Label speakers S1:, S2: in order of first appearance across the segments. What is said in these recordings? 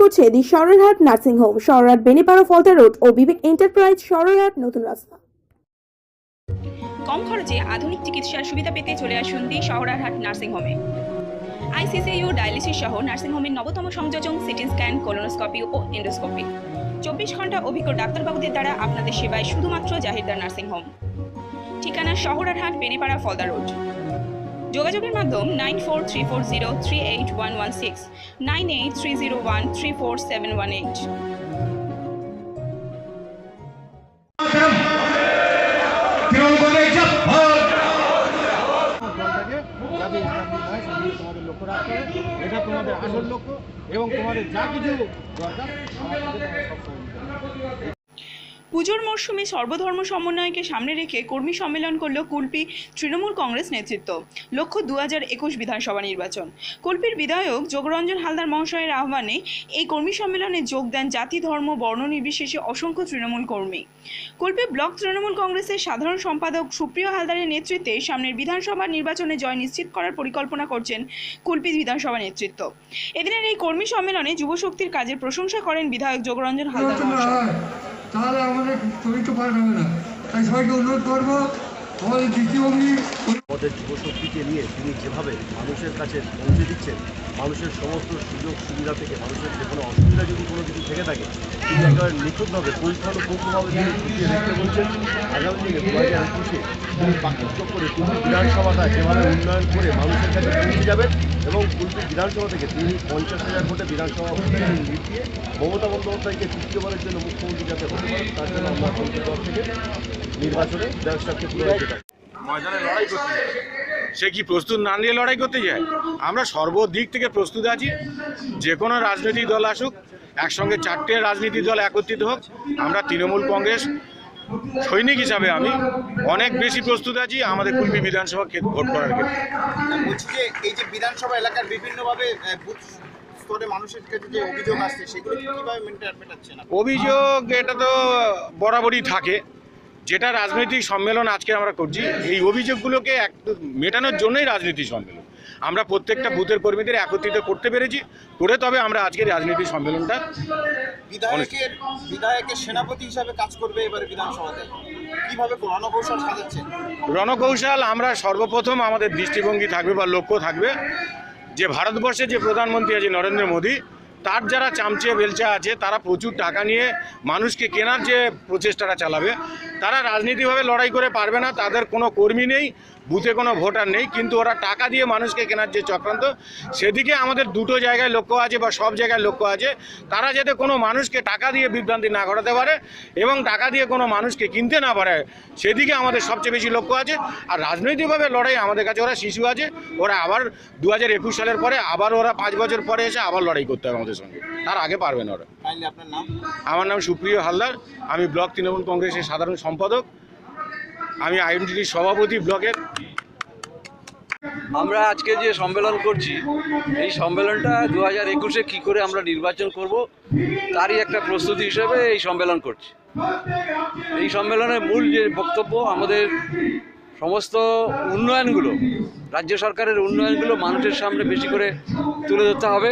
S1: করছে the Sararhat nursing home Sararhat Benipara Falta road O Vivek enterprise Sarrahat নতুন রাস্তা।
S2: কম খরচে আধুনিক চিকিৎসার সুবিধা পেতে চলে আসুন দি শহরারহাট নার্সিং হোমে। আইসিসিইউ ডায়ালিসিস সহ নার্সিং হোমের নবতম সংযোজন সিটি স্ক্যান, কোলোনোস্কোপি ও এন্ডোস্কোপি। চব্বিশ ঘণ্টা অভিজ্ঞ ডাক্তারবাবুদের দ্বারা আপনাদের সেবায় শুধুমাত্র জাহিরদার নার্সিং হোম। ঠিকানা শহরারহাট বেনিপাড়া ফলদা রোড। যোগাযোগের মাধ্যম nine four three four zero three eight one one six, nine eight three zero one three four seven one eight.
S3: এবং তোমাদের যা কিছু
S2: পুজোর মরশুমে সর্বধর্ম সমন্বয়কে সামনে রেখে কর্মী সম্মেলন করল কুলপি তৃণমূল কংগ্রেস নেতৃত্ব। লক্ষ্য দু হাজার একুশ বিধানসভা নির্বাচন। কুলপির বিধায়ক যোগরঞ্জন হালদার মহাশয়ের আহ্বানে এই কর্মী সম্মেলনে যোগ দেন জাতি, ধর্ম, বর্ণ নির্বিশেষে অসংখ্য তৃণমূল কর্মী। কুলপি ব্লক তৃণমূল কংগ্রেসের সাধারণ সম্পাদক সুপ্রিয় হালদারের নেতৃত্বে সামনের বিধানসভা নির্বাচনে জয় নিশ্চিত করার পরিকল্পনা করছেন কুলপি বিধানসভা নেতৃত্ব। এদিনের এই কর্মী সম্মেলনে যুবশক্তির কাজের প্রশংসা করেন বিধায়ক যোগরঞ্জন হালদার মহাশয়।
S4: তাহলে আমাদের চরিত্র পার হবে না। তাই সবাইকে অনুরোধ করব আমাদের
S5: আমাদের যুবশক্তিকে নিয়ে তিনি যেভাবে মানুষের কাছে পৌঁছে দিচ্ছেন, মানুষের সমস্ত সুযোগ সুবিধা থেকে মানুষের যে কোনো অসুবিধা যদি কোনো কিছু থেকে থাকে, তিনি একেবারে নিখুঁতভাবে পুঙ্খানুপুঙ্খভাবে তিনি ফুটিয়ে দেখতে বলছেন, আগামী দিনে দু হাজার একুশে তিনি পাকৃত্য করে কুলপি বিধানসভাটা যেভাবে উন্নয়ন করে মানুষের কাছে পৌঁছে যাবেন এবং কুলপি বিধানসভা থেকে তিনি পঞ্চাশ হাজার ভোটে বিধানসভা দিয়ে মমতা বন্দ্যোপাধ্যায়কে তৃতীয়বারের জন্য মুখ্যমন্ত্রী যাতে হতে পারেন, তার জন্য আমরা দল থেকে নির্বাচনে
S6: ময়দানে লড়াই করতে সে কি প্রস্তুত না নিয়ে লড়াই করতে যায়? আমরা সর্বদিক থেকে প্রস্তুত আছি। যে কোনো রাজনৈতিক দল আসুক একসঙ্গে চারটে রাজনীতি দল একত্রিত হোক আমরা তৃণমূল কংগ্রেস সৈনিক হিসাবে আমি অনেক বেশি প্রস্তুত আছি আমাদের কুলপি বিধানসভা ক্ষেত্রে ভোট করার ক্ষেত্রে।
S3: বলছি যে এই যে বিধানসভা এলাকার বিভিন্নভাবে স্তরে মানুষের কাছে যে অভিযোগ আসছে সেগুলো কীভাবে মেটাচ্ছেন
S6: অভিযোগ এটা তো বরাবরই থাকে। যেটা রাজনৈতিক সম্মেলন আজকে আমরা করছি এই অভিযোগগুলোকে এক মেটানোর জন্যই রাজনীতি সম্মেলন। আমরা প্রত্যেকটা বুথের কর্মীদের একত্রিত করতে পেরেছি করে তবে আমরা আজকের রাজনীতি সম্মেলনটা
S3: বিধায়কের বিধায়কের সেনাপতি হিসাবে কাজ করবে এবারে বিধানসভাতে। কীভাবে রণকৌশল সাজাচ্ছেন?
S6: রণকৌশল আমরা সর্বপ্রথম আমাদের দৃষ্টিভঙ্গি থাকবে বা লক্ষ্য থাকবে যে ভারতবর্ষে যে প্রধানমন্ত্রী আছে নরেন্দ্র মোদী তার যারা চামচে বেলচা আছে, তারা প্রচুর টাকা নিয়ে মানুষকে কেনার যে প্রচেষ্টাটা চালাবে, তারা রাজনীতিভাবে লড়াই করে পারবে না, তাদের কোনো কর্মী নেই। বুথে কোনো ভোটার নেই কিন্তু ওরা টাকা দিয়ে মানুষকে কেনার যে চক্রান্ত সেদিকে আমাদের দুটো জায়গায় লক্ষ্য আছে বা সব জায়গায় লক্ষ্য আছে। তারা যাতে কোনো মানুষকে টাকা দিয়ে বিভ্রান্তি না ঘটাতে পারে এবং টাকা দিয়ে কোনো মানুষকে কিনতে না পারে সেদিকে আমাদের সবচেয়ে বেশি লক্ষ্য আছে। আর রাজনৈতিকভাবে লড়াই আমাদের কাছে ওরা শিশু আছে ওরা আবার দু হাজার একুশ সালের পরে আবার ওরা পাঁচ বছর পরে এসে আবার লড়াই করতে হবে আমাদের সঙ্গে। তার আগে পারবে না ওরা।
S3: আপনার নাম?
S6: আমার নাম সুপ্রিয় হালদার আমি ব্লক তৃণমূল কংগ্রেসের সাধারণ সম্পাদক। আমি আইএমটির সভাপতি ব্লকের
S7: আমরা আজকে যে সম্মেলন করছি, এই সম্মেলনটা দু হাজার একুশে কী করে আমরা নির্বাচন করব, তারই একটা প্রস্তুতি হিসেবে এই সম্মেলন করছি। এই সম্মেলনের মূল যে বক্তব্য, আমাদের সমস্ত উন্নয়নগুলো রাজ্য সরকারের উন্নয়নগুলো মানুষের সামনে বেশি করে তুলে ধরতে হবে।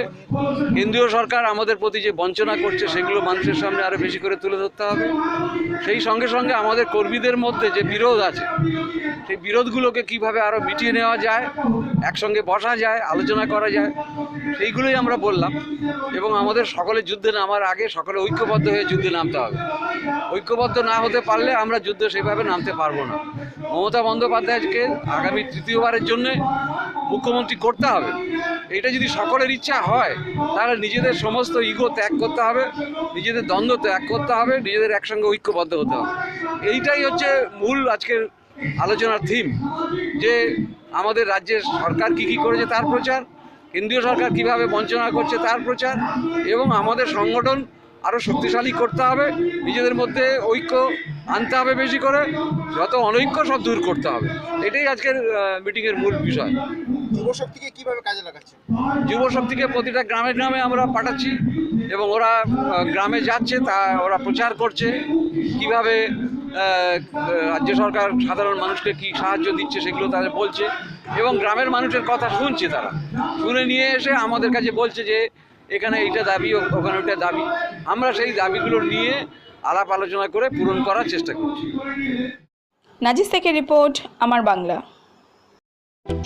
S7: কেন্দ্রীয় সরকার আমাদের প্রতি যে বঞ্চনা করছে, সেগুলো মানুষের সামনে আরও বেশি করে তুলে ধরতে হবে। সেই সঙ্গে সঙ্গে আমাদের কর্মীদের মধ্যে যে বিরোধ আছে, সেই বিরোধগুলোকে কীভাবে আরও মিটিয়ে নেওয়া যায়, একসঙ্গে বসা যায়, আলোচনা করা যায়, সেইগুলোই আমরা বললাম এবং আমাদের সকলে যুদ্ধে নামার আগে সকলে ঐক্যবদ্ধ হয়ে যুদ্ধে নামতে হবে। ঐক্যবদ্ধ না হতে পারলে আমরা যুদ্ধ সেভাবে নামতে পারব না। মমতা বন্দ্যোপাধ্যায়কে আগামী তৃতীয়বারের জন্য মুখ্যমন্ত্রী করতে হবে। এটা যদি সকলের ইচ্ছা হয়, তাহলে নিজেদের সমস্ত ইগো ত্যাগ করতে হবে, নিজেদের দ্বন্দ্ব ত্যাগ করতে হবে, নিজেদের একসঙ্গে ঐক্যবদ্ধ হতে হবে। এইটাই হচ্ছে মূল আজকের আলোচনার থিম যে আমাদের রাজ্যের সরকার কী কী করেছে তার প্রচার, কেন্দ্রীয় সরকার কীভাবে বঞ্চনা করছে তার প্রচার, এবং আমাদের সংগঠন আরও শক্তিশালী করতে হবে নিজেদের মধ্যে ঐক্য আনতে হবে বেশি করে যত অনৈক্য সব দূর করতে হবে। এটাই আজকের মিটিংয়ের মূল বিষয়।
S3: যুবশক্তিকে কীভাবে কাজে
S7: লাগাচ্ছে? যুবশক্তিকে প্রতিটা গ্রামে গ্রামে আমরা পাঠাচ্ছি এবং ওরা গ্রামে যাচ্ছে তা ওরা প্রচার করছে। কীভাবে রাজ্য সরকার সাধারণ মানুষকে কি সাহায্য দিচ্ছে সেগুলো তাদের বলছে এবং গ্রামের মানুষের কথা শুনছে তারা। শুনে নিয়ে এসে আমাদের কাছে বলছে যে এখানে এইটা দাবি, ওখানে ওটা দাবি। আমরা সেই দাবিগুলো নিয়ে আলাপ আলোচনা করে পূরণ করার চেষ্টা করছি।
S2: নাজিস থেকে রিপোর্ট, আমার বাংলা।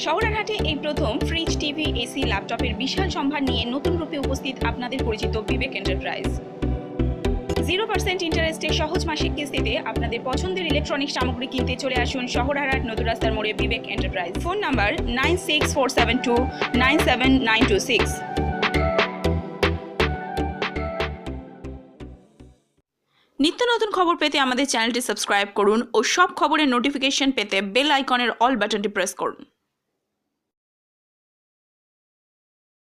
S2: শহরাঘাটে এই প্রথম ফ্রিজ, টিভি, এসি, ল্যাপটপের বিশাল সম্ভার নিয়ে নতুন রূপে উপস্থিত আপনাদের পরিচিত বিবেক এন্টারপ্রাইজ। জিরো পার্সেন্ট ইন্টারেস্টে সহজ মাসিক কিস্তিতে আপনাদের পছন্দের ইলেকট্রনিক্স সামগ্রী কিনতে চলে আসুন শহরহাট নতুন রাস্তার মোড়ে Vivek enterprise. Phone number nine six four seven two nine seven nine two six. নিত্য নতুন খবর পেতে আমাদের চ্যানেলটি সাবস্ক্রাইব করুন ও সব খবরের নোটিফিকেশন পেতে বেল আইকনের অল বাটনটি প্রেস করুন।